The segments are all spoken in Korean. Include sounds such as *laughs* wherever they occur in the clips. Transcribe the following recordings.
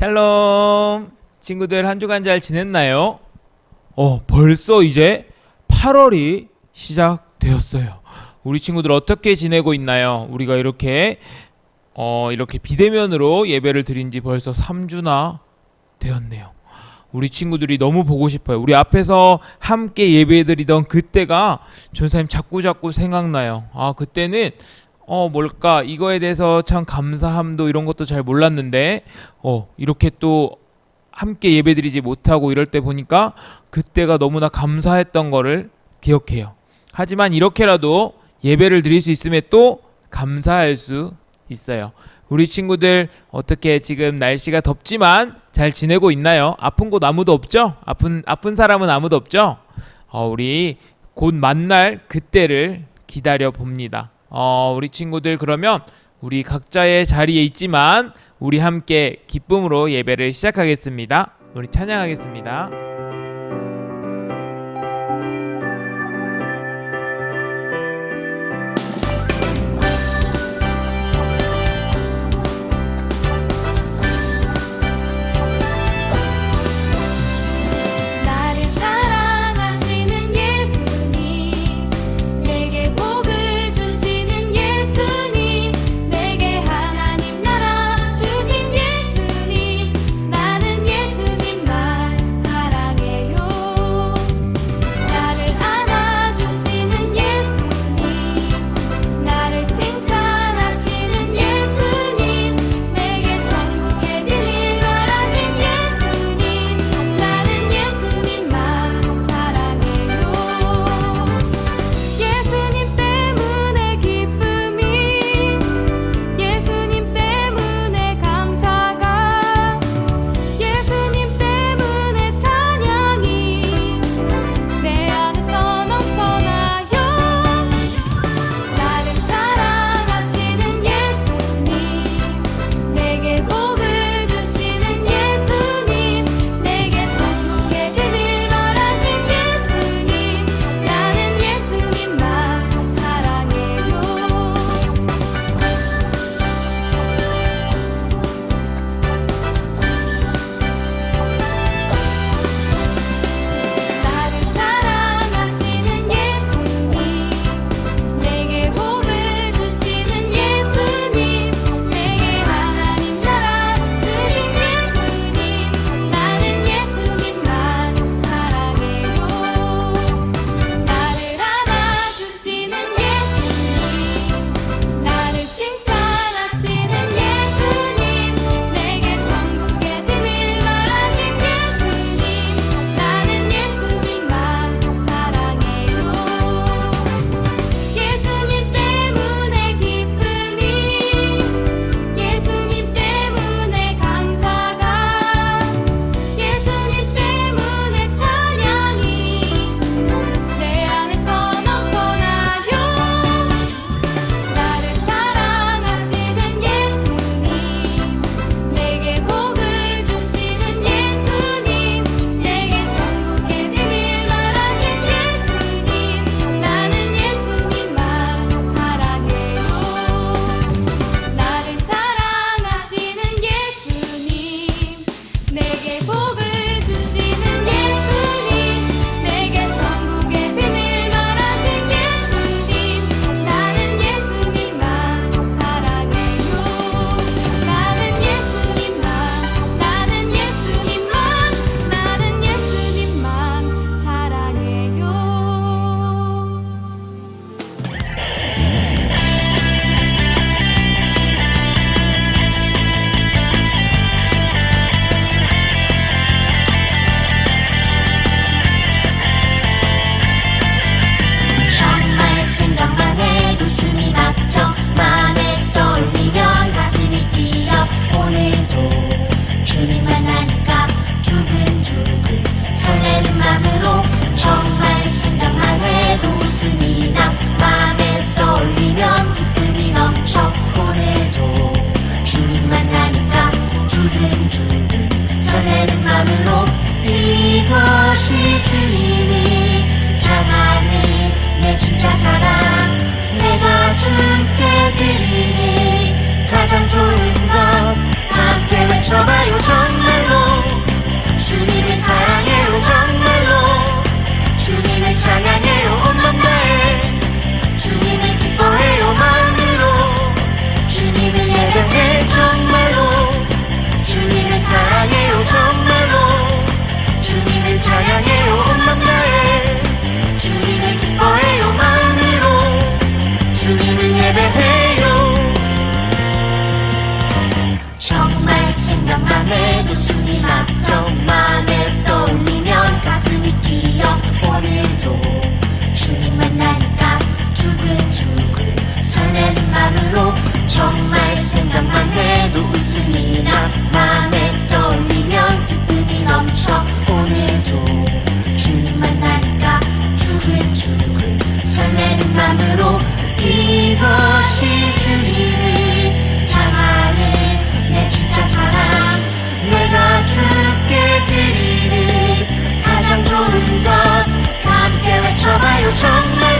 샬롬 친구들 한 주간 잘 지냈나요? 어 벌써 이제 8월이 시작되었어요. 우리 친구들 어떻게 지내고 있나요? 우리가 이렇게 어 이렇게 비대면으로 예배를 드린 지 벌써 3주나 되었네요. 우리 친구들이 너무 보고 싶어요. 우리 앞에서 함께 예배드리던 그때가 전사님 자꾸 자꾸 생각나요. 아 그때는 어 뭘까 이거에 대해서 참 감사함도 이런 것도 잘 몰랐는데 어 이렇게 또 함께 예배드리지 못하고 이럴 때 보니까 그때가 너무나 감사했던 거를 기억해요. 하지만 이렇게라도 예배를 드릴 수 있음에 또 감사할 수 있어요. 우리 친구들 어떻게 지금 날씨가 덥지만 잘 지내고 있나요? 아픈 곳 아무도 없죠? 아픈 아픈 사람은 아무도 없죠? 어, 우리 곧 만날 그때를 기다려 봅니다. 어, 우리 친구들 그러면 우리 각자의 자리에 있지만 우리 함께 기쁨으로 예배를 시작하겠습니다. 우리 찬양하겠습니다. 생각만 해도 숨이 나. 그만에 떠올리면 가슴이 뛰어 오늘도 주님 만나니까 두근두근 설레는 마음으로 정말 생각만 해도 웃음이 나. 맘에 떠올리면 기쁨이 넘쳐 오늘도 주님 만나니까 두근두근 설레는 마음으로 이것이 주께 드리는 가장 좋은 것 함께 외쳐봐요. 정말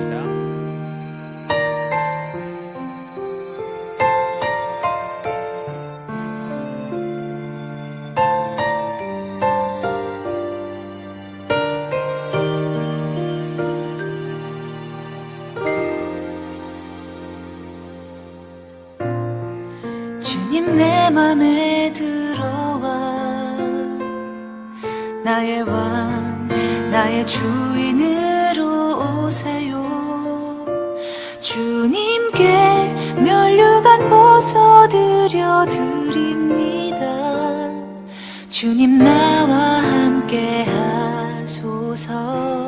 주님 내 맘에 들어와. 나의 왕 나의 주인으로 오세요. 주님께 멸류관 보서 드려 드립니다. 주님 나와 함께 하소서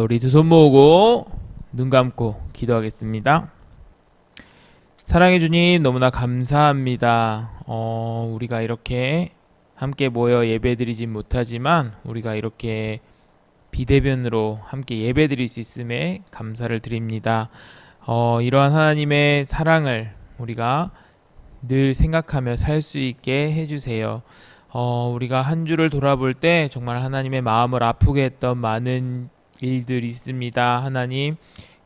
자, 우리 두 손 모으고 눈 감고 기도하겠습니다. 사랑해 주님 너무나 감사합니다. 어, 우리가 이렇게 함께 모여 예배드리진 못하지만 우리가 이렇게 비대면으로 함께 예배드릴 수 있음에 감사를 드립니다. 어, 이러한 하나님의 사랑을 우리가 늘 생각하며 살 수 있게 해주세요. 어, 우리가 한 주를 돌아볼 때 정말 하나님의 마음을 아프게 했던 많은 일들이 있습니다. 하나님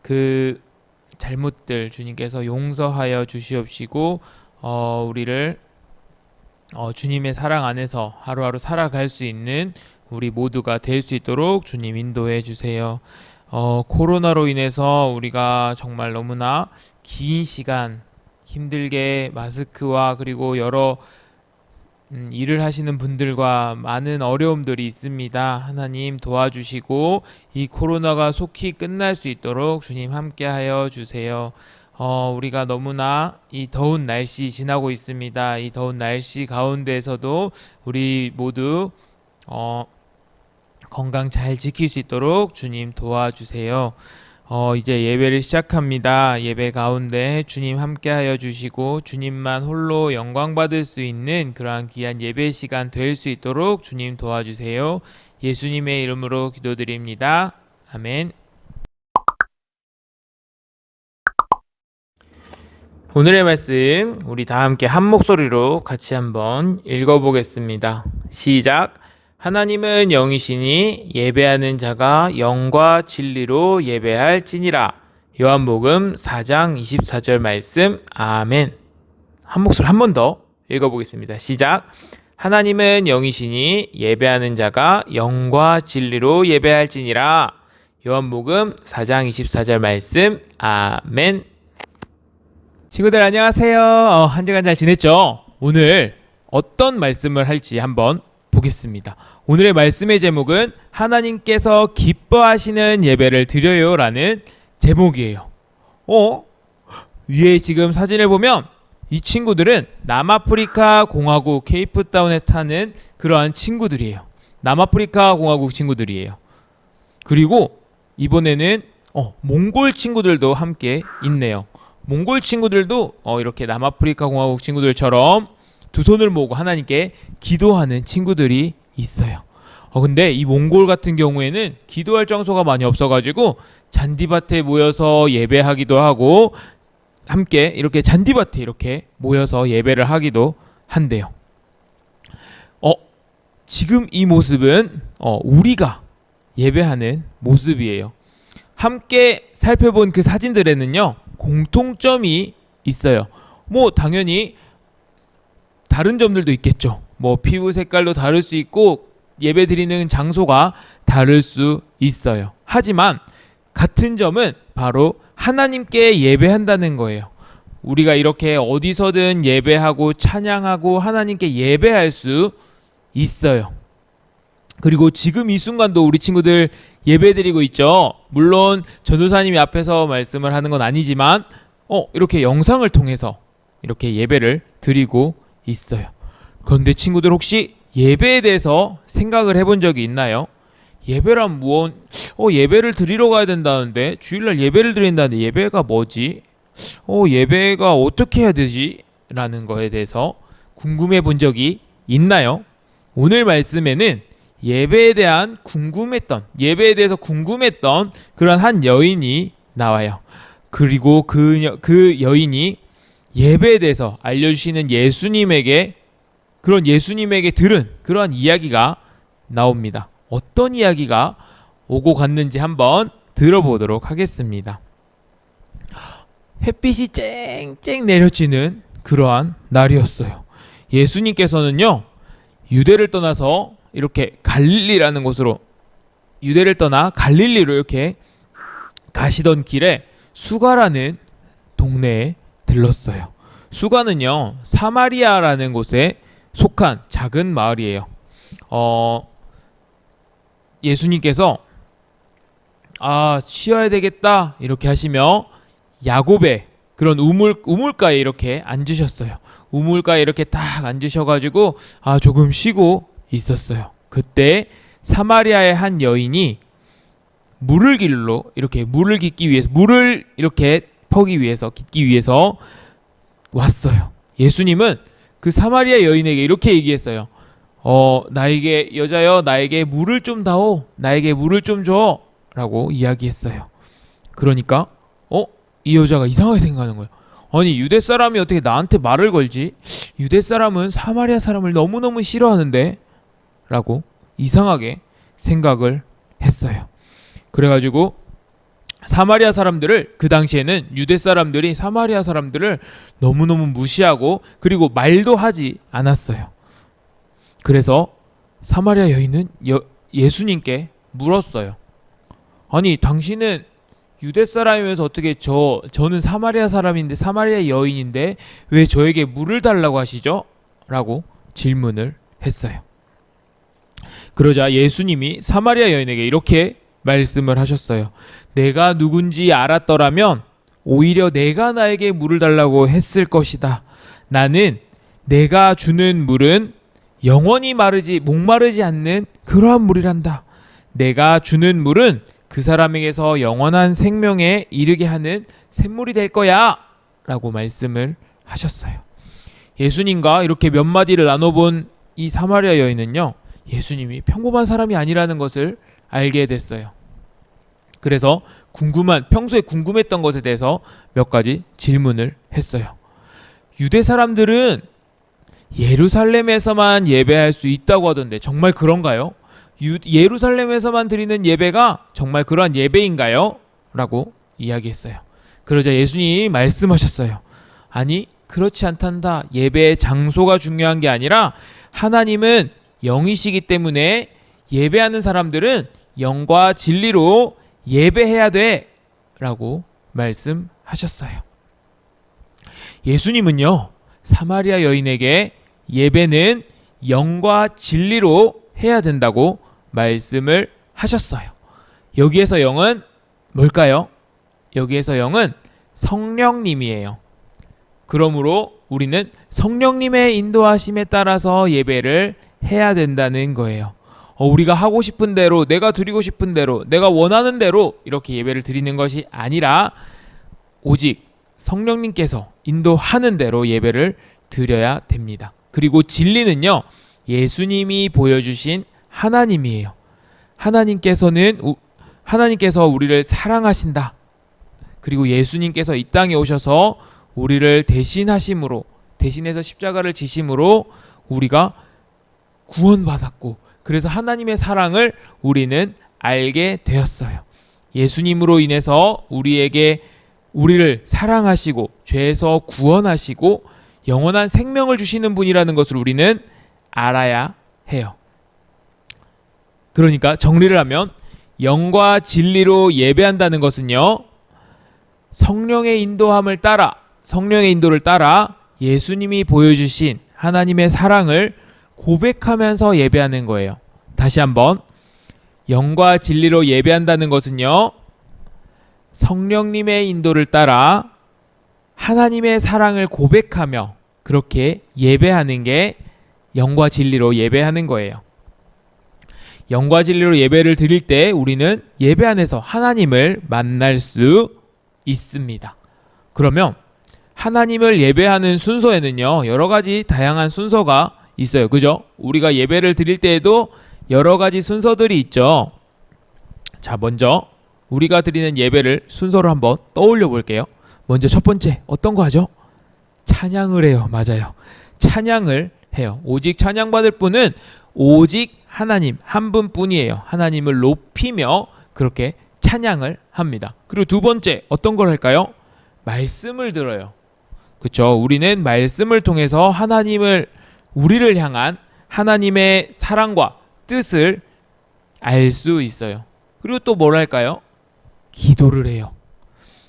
그 잘못들 주님께서 용서하여 주시옵시고 어, 우리를 어, 주님의 사랑 안에서 하루하루 살아갈 수 있는 우리 모두가 될 수 있도록 주님 인도해 주세요. 어, 코로나로 인해서 우리가 정말 너무나 긴 시간 힘들게 마스크와 그리고 여러 음, 일을 하시는 분들과 많은 어려움들이 있습니다. 하나님 도와주시고 이 코로나가 속히 끝날 수 있도록 주님 함께하여 주세요. 어, 우리가 너무나 이 더운 날씨 지나고 있습니다. 이 더운 날씨 가운데에서도 우리 모두 어, 건강 잘 지킬 수 있도록 주님 도와주세요. 어, 이제 예배를 시작합니다. 예배 가운데 주님 함께하여 주시고 주님만 홀로 영광 받을 수 있는 그러한 귀한 예배 시간 될 수 있도록 주님 도와주세요. 예수님의 이름으로 기도드립니다. 아멘. 오늘의 말씀 우리 다 함께 한 목소리로 같이 한번 읽어보겠습니다. 시작. 하나님은 영이시니 예배하는 자가 영과 진리로 예배할지니라. 요한복음 4장 24절 말씀. 아멘. 한 목소리 한 번 더 읽어보겠습니다. 시작. 하나님은 영이시니 예배하는 자가 영과 진리로 예배할지니라. 요한복음 4장 24절 말씀. 아멘. 친구들 안녕하세요. 어, 한 주간 잘 지냈죠? 오늘 어떤 말씀을 할지 한번 보겠습니다. 오늘의 말씀의 제목은 하나님께서 기뻐하시는 예배를 드려요 라는 제목이에요. 어? 위에 지금 사진을 보면 이 친구들은 남아프리카 공화국 케이프타운에 타는 그러한 친구들이에요. 남아프리카 공화국 친구들이에요. 그리고 이번에는 어, 몽골 친구들도 함께 있네요. 몽골 친구들도 어, 이렇게 남아프리카 공화국 친구들처럼 두 손을 모으고 하나님께 기도하는 친구들이 있어요. 어, 근데 이 몽골 같은 경우에는 기도할 장소가 많이 없어가지고 잔디밭에 모여서 예배하기도 하고 함께 이렇게 잔디밭에 이렇게 모여서 예배를 하기도 한대요. 어, 지금 이 모습은 어, 우리가 예배하는 모습이에요. 함께 살펴본 그 사진들에는요 공통점이 있어요. 뭐 당연히 다른 점들도 있겠죠. 뭐 피부 색깔도 다를 수 있고 예배 드리는 장소가 다를 수 있어요. 하지만 같은 점은 바로 하나님께 예배한다는 거예요. 우리가 이렇게 어디서든 예배하고 찬양하고 하나님께 예배할 수 있어요. 그리고 지금 이 순간도 우리 친구들 예배드리고 있죠. 물론 전도사님이 앞에서 말씀을 하는 건 아니지만 어 이렇게 영상을 통해서 이렇게 예배를 드리고 있어요. 그런데 친구들 혹시 예배에 대해서 생각을 해본 적이 있나요? 예배란 무엇? 어 예배를 드리러 가야 된다는데 주일날 예배를 드린다는데 예배가 뭐지? 어 예배가 어떻게 해야 되지? 라는 거에 대해서 궁금해 본 적이 있나요? 오늘 말씀에는 예배에 대한 궁금했던 예배에 대해서 궁금했던 그런 한 여인이 나와요. 그리고 그, 여, 그 여인이 예배에 대해서 알려주시는 예수님에게 그런 예수님에게 들은 그러한 이야기가 나옵니다. 어떤 이야기가 오고 갔는지 한번 들어보도록 하겠습니다. 햇빛이 쨍쨍 내려지는 그러한 날이었어요. 예수님께서는요, 유대를 떠나서 이렇게 갈릴리라는 곳으로 유대를 떠나 갈릴리로 이렇게 가시던 길에 수가라는 동네에 들렀어요. 수가는요 사마리아라는 곳에 속한 작은 마을이에요. 어 예수님께서 아 쉬어야 되겠다 이렇게 하시며 야곱의 그런 우물 우물가에 이렇게 앉으셨어요. 우물가에 이렇게 딱 앉으셔가지고 아 조금 쉬고 있었어요. 그때 사마리아의 한 여인이 물을 길로 이렇게 물을 깃기 위해서 물을 이렇게 퍼기 위해서 깃기 위해서 왔어요. 예수님은 그 사마리아 여인에게 이렇게 얘기했어요. 어, 나에게 여자여 나에게 물을 좀 다오. 나에게 물을 좀 줘. 라고 이야기했어요. 그러니까 어? 이 여자가 이상하게 생각하는 거예요. 아니 유대 사람이 어떻게 나한테 말을 걸지? 유대 사람은 사마리아 사람을 너무너무 싫어하는데 라고 이상하게 생각을 했어요. 그래가지고 사마리아 사람들을 그 당시에는 유대 사람들이 사마리아 사람들을 너무너무 무시하고 그리고 말도 하지 않았어요. 그래서 사마리아 여인은 여, 예수님께 물었어요. 아니 당신은 유대 사람이면서 어떻게 저 저는 사마리아 사람인데 사마리아 여인인데 왜 저에게 물을 달라고 하시죠? 라고 질문을 했어요. 그러자 예수님이 사마리아 여인에게 이렇게 말씀을 하셨어요. 내가 누군지 알았더라면 오히려 내가 나에게 물을 달라고 했을 것이다. 나는 내가 주는 물은 영원히 마르지 목마르지 않는 그러한 물이란다. 내가 주는 물은 그 사람에게서 영원한 생명에 이르게 하는 샘물이 될 거야. 라고 말씀을 하셨어요. 예수님과 이렇게 몇 마디를 나눠본 이 사마리아 여인은요, 예수님이 평범한 사람이 아니라는 것을 알게 됐어요. 그래서 궁금한, 평소에 궁금했던 것에 대해서 몇 가지 질문을 했어요. 유대 사람들은 예루살렘에서만 예배할 수 있다고 하던데 정말 그런가요? 유, 예루살렘에서만 드리는 예배가 정말 그러한 예배인가요? 라고 이야기했어요. 그러자 예수님이 말씀하셨어요. 아니, 그렇지 않단다. 예배의 장소가 중요한 게 아니라 하나님은 영이시기 때문에 예배하는 사람들은 영과 진리로 예배해야 돼. 라고 말씀하셨어요. 예수님은요, 사마리아 여인에게 예배는 영과 진리로 해야 된다고 말씀을 하셨어요. 여기에서 영은 뭘까요? 여기에서 영은 성령님이에요. 그러므로 우리는 성령님의 인도하심에 따라서 예배를 해야 된다는 거예요. 어, 우리가 하고 싶은 대로, 내가 드리고 싶은 대로, 내가 원하는 대로 이렇게 예배를 드리는 것이 아니라 오직 성령님께서 인도하는 대로 예배를 드려야 됩니다. 그리고 진리는요, 예수님이 보여주신 하나님이에요. 하나님께서는 우- 하나님께서 우리를 사랑하신다. 그리고 예수님께서 이 땅에 오셔서 우리를 대신하심으로 대신해서 십자가를 지심으로 우리가 구원받았고 그래서 하나님의 사랑을 우리는 알게 되었어요. 예수님으로 인해서 우리에게 우리를 사랑하시고 죄에서 구원하시고 영원한 생명을 주시는 분이라는 것을 우리는 알아야 해요. 그러니까 정리를 하면 영과 진리로 예배한다는 것은요. 성령의 인도함을 따라 성령의 인도를 따라 예수님이 보여주신 하나님의 사랑을 고백하면서 예배하는 거예요. 다시 한번 영과 진리로 예배한다는 것은요. 성령님의 인도를 따라 하나님의 사랑을 고백하며 그렇게 예배하는 게 영과 진리로 예배하는 거예요. 영과 진리로 예배를 드릴 때 우리는 예배 안에서 하나님을 만날 수 있습니다. 그러면 하나님을 예배하는 순서에는요, 여러 가지 다양한 순서가 있어요. 그죠? 우리가 예배를 드릴 때에도 여러 가지 순서들이 있죠. 자, 먼저 우리가 드리는 예배를 순서로 한번 떠올려 볼게요. 먼저 첫 번째, 어떤 거 하죠? 찬양을 해요. 맞아요. 찬양을 해요. 오직 찬양받을 분은 오직 하나님 한 분뿐이에요. 하나님을 높이며 그렇게 찬양을 합니다. 그리고 두 번째 어떤 걸 할까요? 말씀을 들어요. 그렇죠. 우리는 말씀을 통해서 하나님을 우리를 향한 하나님의 사랑과 뜻을 알 수 있어요. 그리고 또 뭘 할까요? 기도를 해요.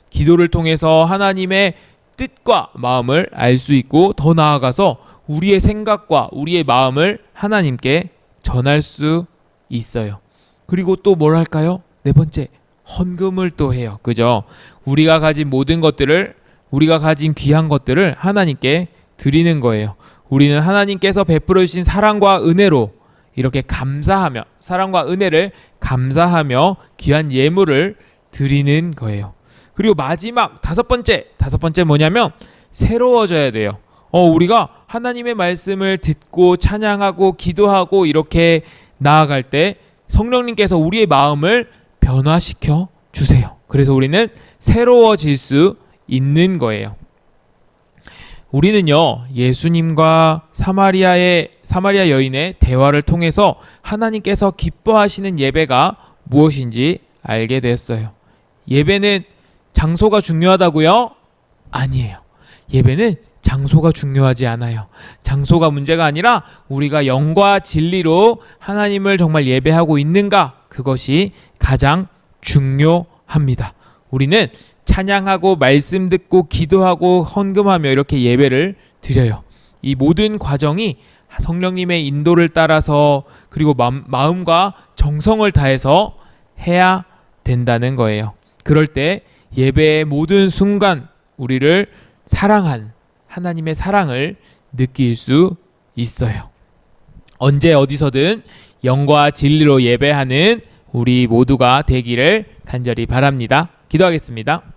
기도를 통해서 하나님의 뜻과 마음을 알 수 있고 더 나아가서 우리의 생각과 우리의 마음을 하나님께 전할 수 있어요. 그리고 또 뭘 할까요? 네 번째, 헌금을 또 해요. 그죠? 우리가 가진 모든 것들을 우리가 가진 귀한 것들을 하나님께 드리는 거예요. 우리는 하나님께서 베풀어 주신 사랑과 은혜로 이렇게 감사하며 사랑과 은혜를 감사하며 귀한 예물을 드리는 거예요. 그리고 마지막 다섯 번째, 다섯 번째 뭐냐면 새로워져야 돼요. 어, 우리가 하나님의 말씀을 듣고 찬양하고 기도하고 이렇게 나아갈 때 성령님께서 우리의 마음을 변화시켜 주세요. 그래서 우리는 새로워질 수 있는 거예요. 우리는요 예수님과 사마리아의 사마리아 여인의 대화를 통해서 하나님께서 기뻐하시는 예배가 무엇인지 알게 되었어요. 예배는 장소가 중요하다고요? 아니에요. 예배는 장소가 중요하지 않아요. 장소가 문제가 아니라 우리가 영과 진리로 하나님을 정말 예배하고 있는가 그것이 가장 중요합니다. 우리는 찬양하고 말씀 듣고 기도하고 헌금하며 이렇게 예배를 드려요. 이 모든 과정이 성령님의 인도를 따라서 그리고 마음, 마음과 정성을 다해서 해야 된다는 거예요. 그럴 때 예배의 모든 순간 우리를 사랑한 하나님의 사랑을 느낄 수 있어요. 언제 어디서든 영과 진리로 예배하는 우리 모두가 되기를 간절히 바랍니다. 기도하겠습니다.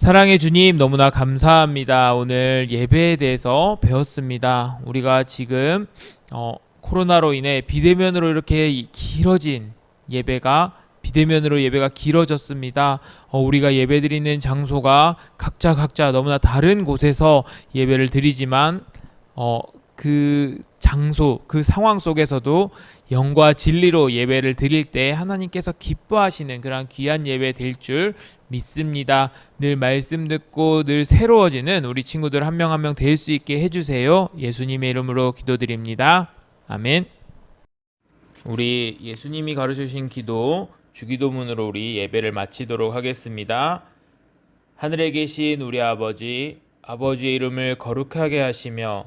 사랑의 주님 너무나 감사합니다. 오늘 예배에 대해서 배웠습니다. 우리가 지금 어, 코로나로 인해 비대면으로 이렇게 이- 길어진 예배가 비대면으로 예배가 길어졌습니다. 어, 우리가 예배 드리는 장소가 각자 각자 너무나 다른 곳에서 예배를 드리지만 어, 그 장소, 그 상황 속에서도 영과 진리로 예배를 드릴 때 하나님께서 기뻐하시는 그런 귀한 예배 될 줄 믿습니다. 늘 말씀 듣고 늘 새로워지는 우리 친구들 한 명 한 명 될 수 있게 해주세요. 예수님의 이름으로 기도드립니다. 아멘. 우리 예수님이 가르치신 기도 주기도문으로 우리 예배를 마치도록 하겠습니다. 하늘에 계신 우리 아버지, 아버지의 이름을 거룩하게 하시며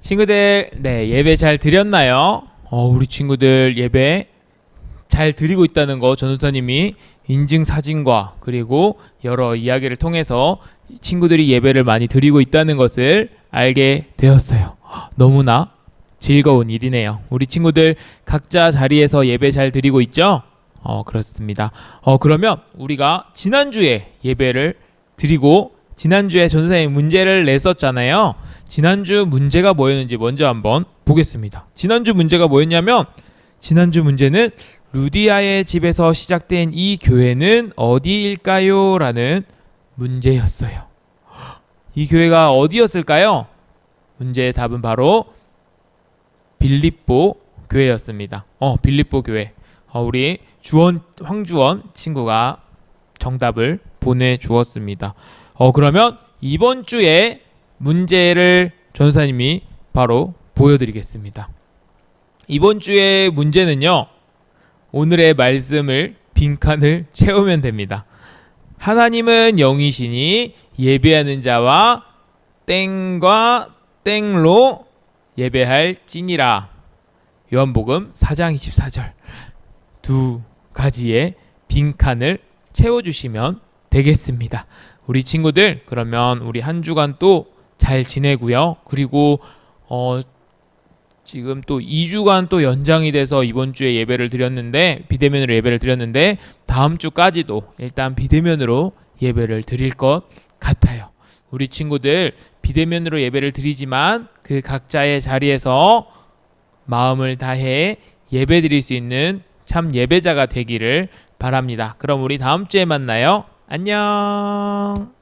친구들, 네, 예배 잘 드렸나요? 어, 우리 친구들 예배 잘 드리고 있다는 거 전도사님이 인증 사진과 그리고 여러 이야기를 통해서 친구들이 예배를 많이 드리고 있다는 것을 알게 되었어요. 너무나 즐거운 일이네요. 우리 친구들 각자 자리에서 예배 잘 드리고 있죠? 어, 그렇습니다. 어, 그러면 우리가 지난주에 예배를 드리고 지난주에 전도사님 문제를 냈었잖아요. 지난주 문제가 뭐였는지 먼저 한번 보겠습니다. 지난주 문제가 뭐였냐면 지난주 문제는 루디아의 집에서 시작된 이 교회는 어디일까요? 라는 문제였어요. 이 교회가 어디였을까요? 문제의 답은 바로 빌립보 교회였습니다. 어, 빌립보 교회. 어, 우리 주원 황주원 친구가 정답을 보내 주었습니다. 어, 그러면 이번 주에 문제를 전사님이 바로 보여드리겠습니다. 이번 주의 문제는요. 오늘의 말씀을 빈칸을 *laughs* 채우면 됩니다. 하나님은 영이시니 예배하는 자와 땡과 땡로 예배할 찐이라. 요한복음 4장 24절. 두 가지의 빈칸을 채워주시면 되겠습니다. 우리 친구들 그러면 우리 한 주간 또 잘 지내고요. 그리고 어 지금 또 2주간 또 연장이 돼서 이번 주에 예배를 드렸는데 비대면으로 예배를 드렸는데 다음 주까지도 일단 비대면으로 예배를 드릴 것 같아요. 우리 친구들 비대면으로 예배를 드리지만 그 각자의 자리에서 마음을 다해 예배 드릴 수 있는 참 예배자가 되기를 바랍니다. 그럼 우리 다음 주에 만나요. 안녕.